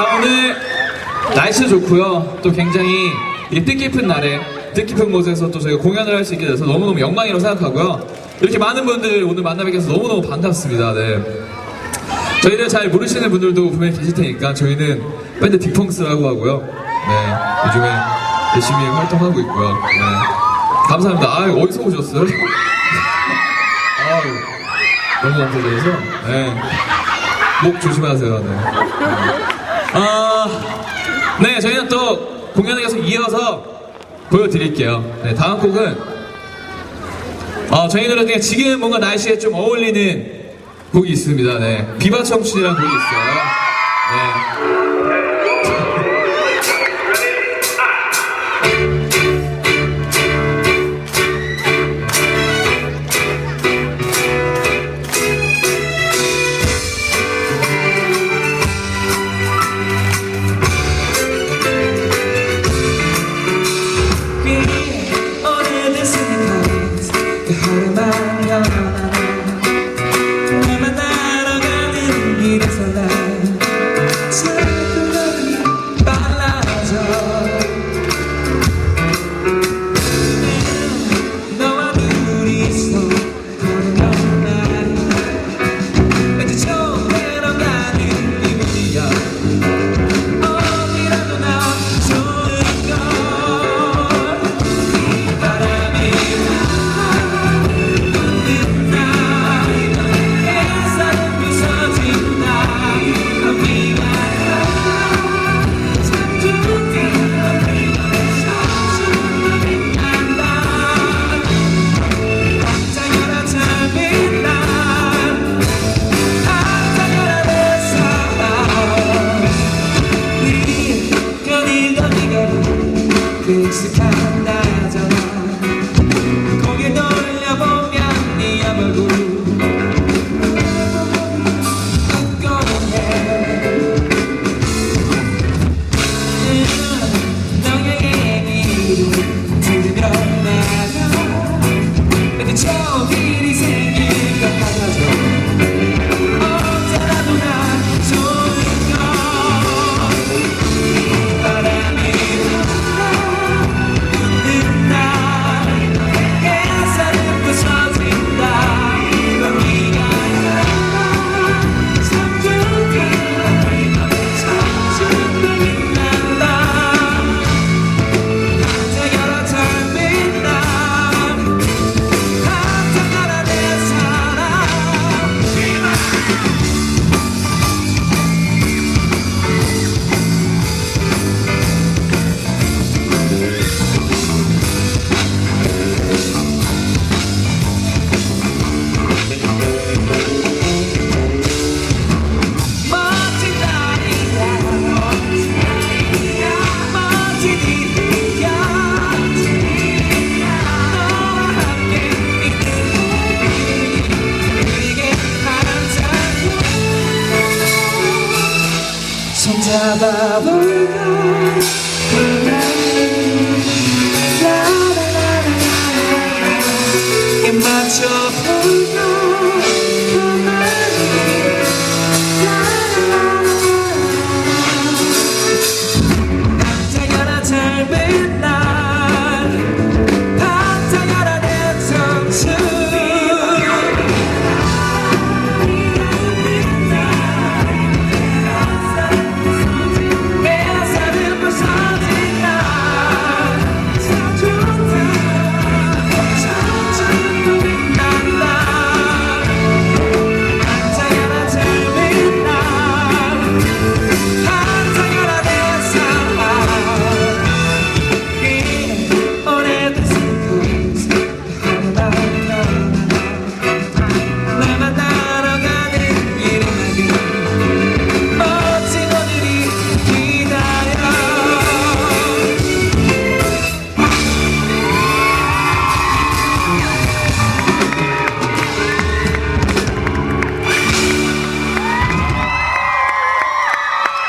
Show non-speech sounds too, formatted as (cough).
자 오늘 날씨 좋고요. 또 굉장히 이 뜻깊은 날에 뜻깊은 곳에서 또 저희가 공연을 할 수 있게 돼서 너무너무 영광이라고 생각하고요. 이렇게 많은 분들 오늘 만나 뵙게 돼서 너무너무 반갑습니다. 네. 저희를 잘 모르시는 분들도 분명히 계실 테니까 저희는 밴드 디펑스라고 하고요. 네. 요즘에 열심히 활동하고 있고요. 네. 감사합니다. 아 어디서 오셨어요? (laughs) 아유, 너무 감사드려서. 네. 목 조심하세요. 네. 아, 네, 저희는 또 공연을 계속 이어서 보여드릴게요. 네, 다음 곡은, 어, 저희들은 그냥 지금 뭔가 날씨에 좀 어울리는 곡이 있습니다. 네. 비바 청춘이라는 곡이 있어요. 손잡아볼까